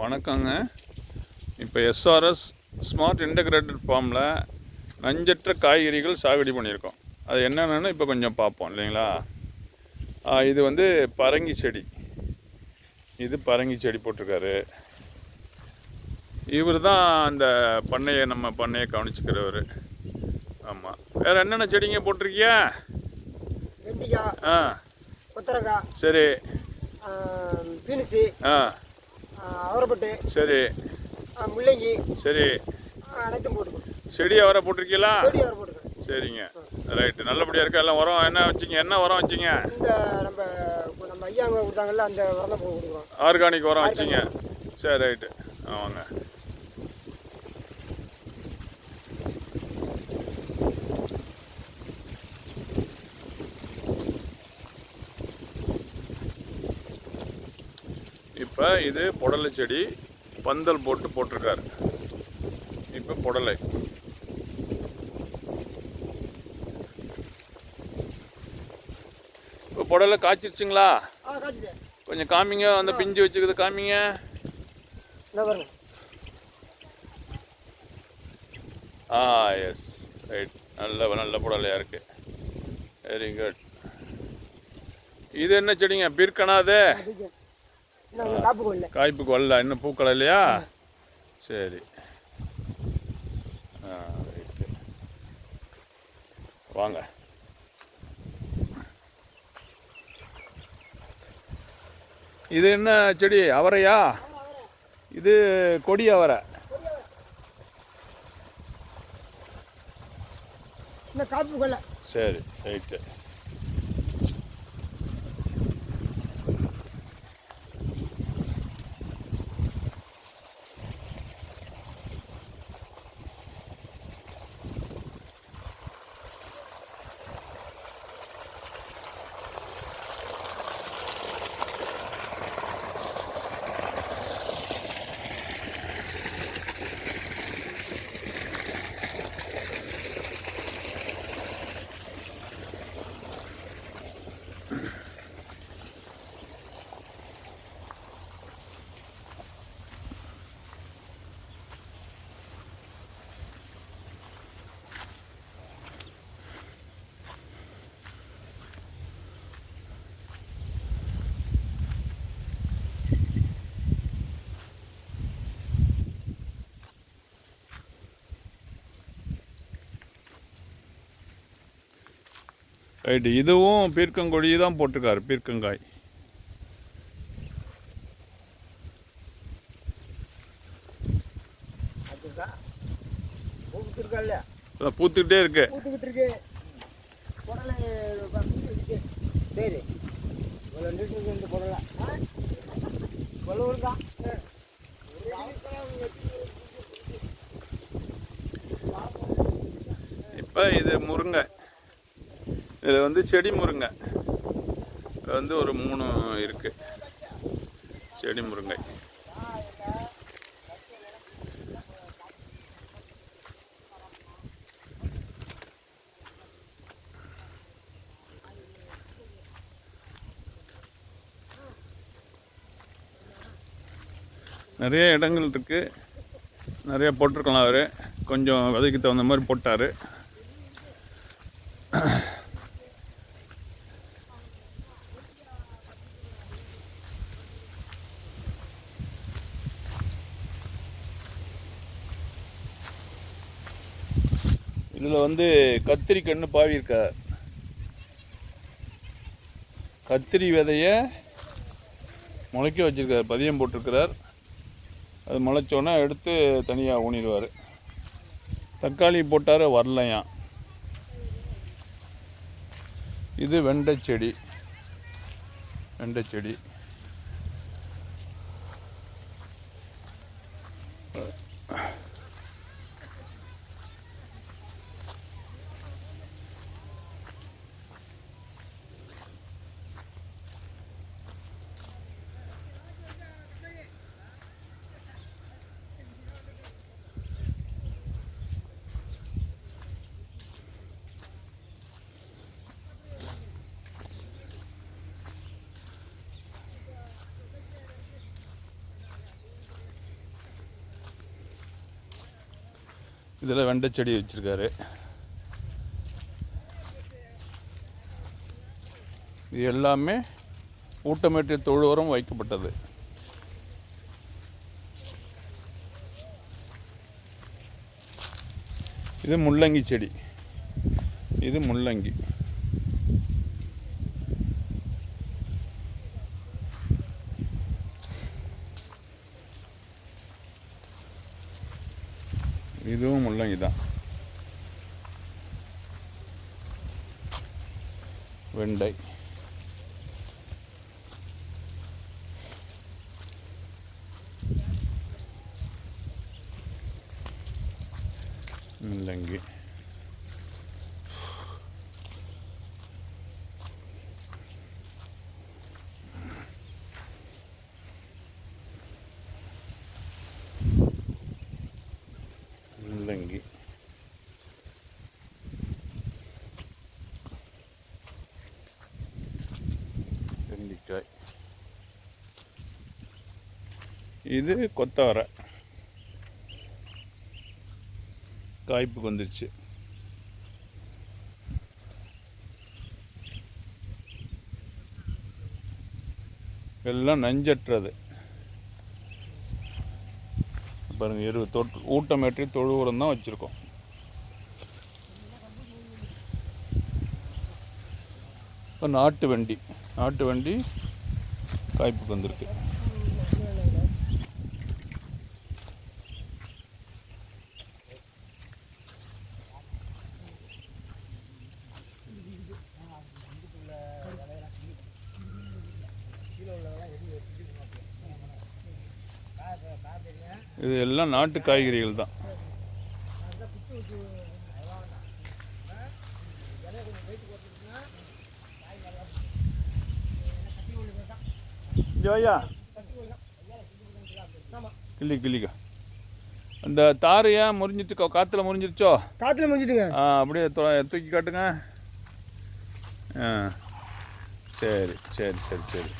வணக்கங்க. இப்போ SRS smart integrated ஃபார்மில் நஞ்சற்ற காய்கறிகள் சாகுபடி பண்ணியிருக்கோம். அது என்னென்னு இப்போ கொஞ்சம் பார்ப்போம் இல்லைங்களா? இது வந்து பரங்கி செடி. இது பரங்கி செடி போட்டிருக்காரு. இவர் தான் அந்த பண்ணையை நம்ம பண்ணையை கவனிச்சுக்கிறவர். ஆமாம் வேறு என்னென்ன செடிங்க போட்டிருக்கியா? ஆ. சரி. பீன்ஸு ஆ. அவரைப்பட்டு சரி. முள்ளங்கி சரி. அனைத்தும் போட்டுக்கணும் செடி அவரை போட்டிருக்கீங்களா? செடி அவரை போட்டுக்கணும் சரிங்க. ரைட்டு. நல்லபடியாக இருக்கா? எல்லாம் உரம் என்ன வச்சிங்க? என்ன உரம் வச்சிங்க? இந்த நம்ம நம்ம ஐயா கொடுத்தாங்கல்ல அந்த உரம் தான் கொடுக்குறோம். ஆர்கானிக் உரம் வச்சிங்க. சரி ரைட்டு. ஆமாங்க இப்போ இது புடலை செடி பந்தல் போட்டு போட்டிருக்காரு. இப்போ புடலை. இப்போ புடலை காய்ச்சிருச்சுங்களா? கொஞ்சம் காமிங்க அந்த பிஞ்சு வச்சுக்குது காமிங்க. ஆ எஸ் ரைட் நல்ல நல்ல புடலையாக இருக்கு. வெரி குட் இது என்ன செடிங்க? பீர்க்கணாது இன்னும் காய்ப்புக்கு வரல. இன்னும் பூக்கள் இல்லையா? சரி. வாங்க. இது என்ன செடி? அவரையா? இது கொடி அவரை. சரி ரைட்டு. ரைட்டு இதுவும் பீர்க்கங்கொடி தான் போட்டிருக்காரு பீர்க்கங்காய். இல்லையா பூத்துக்கிட்டே இருக்கு. புடலை சரி இப்போ இது முருங்கை. இது வந்து செடி முருங்கை. இது வந்து ஒரு மூணு இருக்கு. செடி முருங்கை. நிறைய இடங்கள் இருக்கு. நிறைய போட்டிருக்கலாம் அவர். கொஞ்சம் விதைக்கு தகுந்த மாதிரி போட்டார் இதில் வந்து கத்திரி கன்று பாவியிருக்கார். கத்திரி விதையை முளைக்க வச்சிருக்கார் பதியம் போட்டிருக்கிறார். அது முளைச்சோன்னே எடுத்து தனியாக ஊனிடுவார். தக்காளி போட்டார் வரலையாம் இது வெண்டை செடி வெண்டை செடி இதில் வெண்டை செடி வச்சுருக்காரு. இது எல்லாமே ஊட்டமேற்றிய தொழு உரம் வைக்கப்பட்டது. இது முள்ளங்கி செடி. இது முள்ளங்கி. இதுவும் முள்ளங்கி தான் வெண்டை. முள்ளங்கி வெண்டிக்காய் இது கொத்தவரை. காய்ப்புக்கு வந்துருச்சு எல்லாம் நஞ்சற்றது. பாருங்க எரு தொட்டு ஊட்டமேற்றி தொழு உரம் தான் வச்சுருக்கோம். இப்போ நாட்டு வண்டி நாட்டு வண்டி காய்ப்புக்கு வந்திருக்கு. இது எல்லாம் நாட்டு காய்கறிகள் தான். ஜோயா. கிள்ளி கிள்ளிக்கா. அந்த தாரு ஏன் முறிஞ்சிட்டு கா- காத்துல முறிஞ்சிருச்சோ? காற்றுல முடிஞ்சிட்டுங்க ஆ அப்படியே தூக்கி காட்டுங்க. ஆ சரி சரி சரி சரி.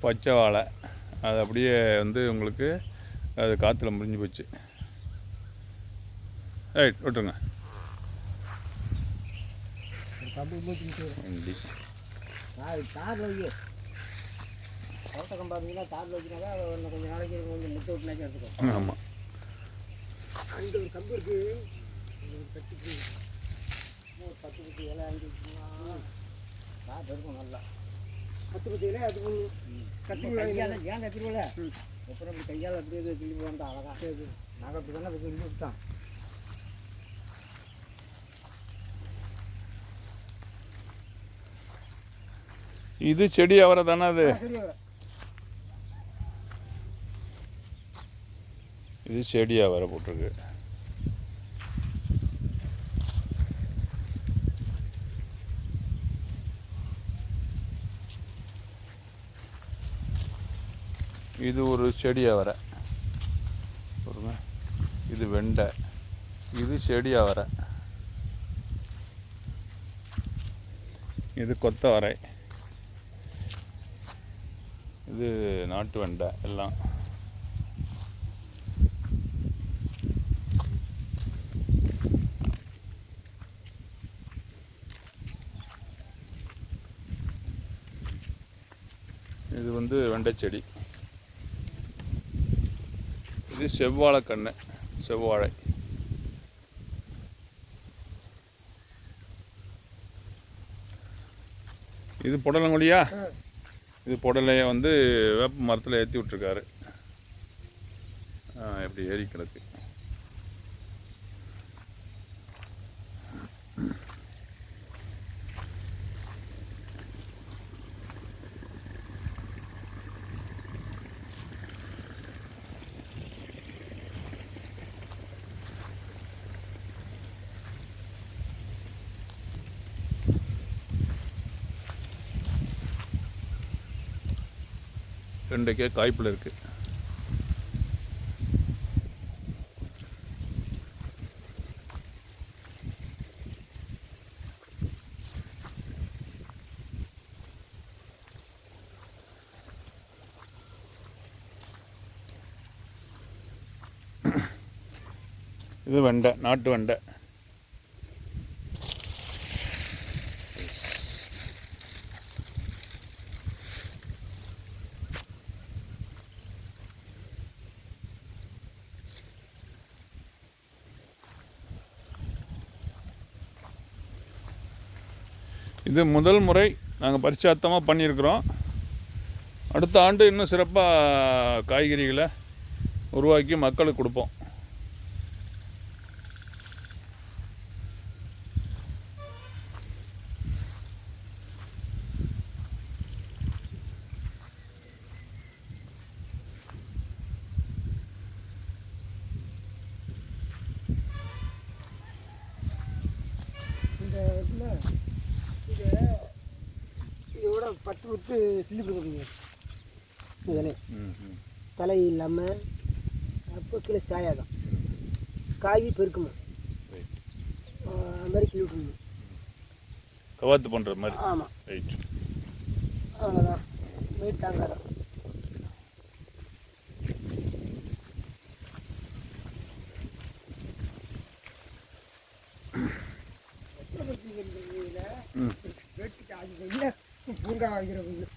பச்சை வாழை. அது அப்படியே வந்து உங்களுக்கு அது காற்றுல முறிஞ்சு போச்சு. ரைட் விட்டுருங்க. கம்பி இன்னும் கொஞ்சம் நாளைக்கு முட்டை ஆமாம் ஒரு ஒரு பத்து அஞ்சு காற்று நல்லா பத்து பத்து இலை அது பண்ணு கட்டி ஏன் கத்திருவில அப்புறம் இப்படி கையால் அப்படியே கிள்ளி போந்தா அழகா சரி நாங்கள் அப்படி தானே கிள்ளி விட்டோம் இது செடி அவரை தானே அது? இது செடி அவரை போட்டிருக்கு. இது ஒரு செடி அவரை. பாருங்க. இது வெண்டை. இது செடி அவரை. இது கொத்தவரை. இது நாட்டு வெண்டை எல்லாம். இது வந்து வெண்டைச்செடி இது செவ்வாழைக்கண்ணு செவ்வாழை. இது புடலங்குடியா? இது புடலையை வந்து வேப்ப மரத்தில் ஏற்றி விட்ருக்காரு எப்படி ஏறி கிடக்கு. வெண்டைக்காய் காய்ப்பில் இருக்குது இது வெண்டை நாட்டு வெண்டை. இது முதல் முறை நாங்கள் பரிச்சாத்தமாக பண்ணியிருக்கிறோம். அடுத்த ஆண்டு இன்னும் சிறப்பாக காய்கறிகளை உருவாக்கி மக்களுக்கு கொடுப்போம். இந்த இதில் பத்து பத்து கிள்ளி கொடுக்குறீங்க இலை தலை இல்லாமல் அப்போ கீழே சாயாதான் காய் பெருக்குமா? அது மாதிரி கிள்ளி விட்டுருணும் கவாத்து பண்ணுற மாதிரி. ஆமாம் ரைட் அவ்வளோதான் வெயிட் தாங்காதான்.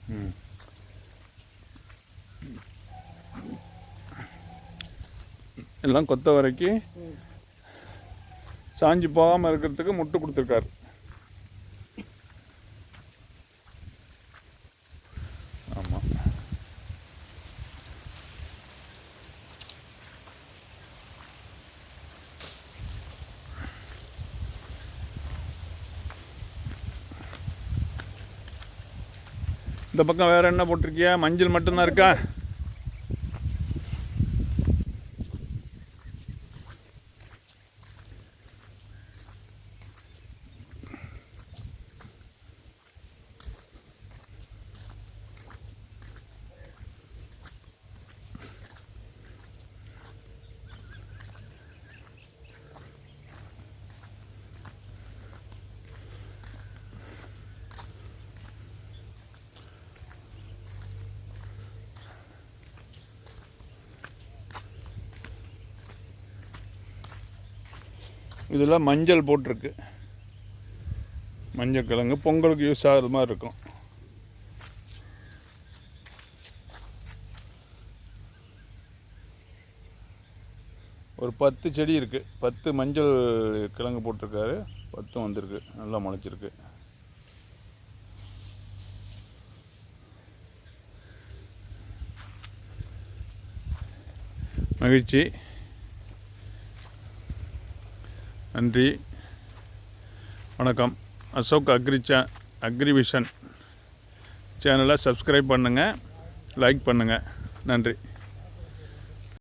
ம். எல்லாம் கொத்த வரைக்கும். சாஞ்சி போகாமல் இருக்கிறதுக்கு முட்டு கொடுத்துருக்காரு. இந்த பக்கம் வேற என்ன போட்டிருக்கியா? மஞ்சள் மட்டும்தான் இருக்கா? இதில் மஞ்சள் போட்டிருக்கு. மஞ்சள் கிழங்கு பொங்கலுக்கு யூஸ் ஆகுற மாதிரி இருக்கும். ஒரு பத்து செடி இருக்குது பத்து மஞ்சள் கிழங்கு போட்டிருக்காரு. பத்தும் வந்திருக்கு. நல்லா முளைச்சிருக்கு. மகிழ்ச்சி. நன்றி. வணக்கம். அசோக் அக்ரி சே அக்ரிவிஷன் சேனலை சப்ஸ்கிரைப் பண்ணுங்கள் லைக் பண்ணுங்கள் நன்றி.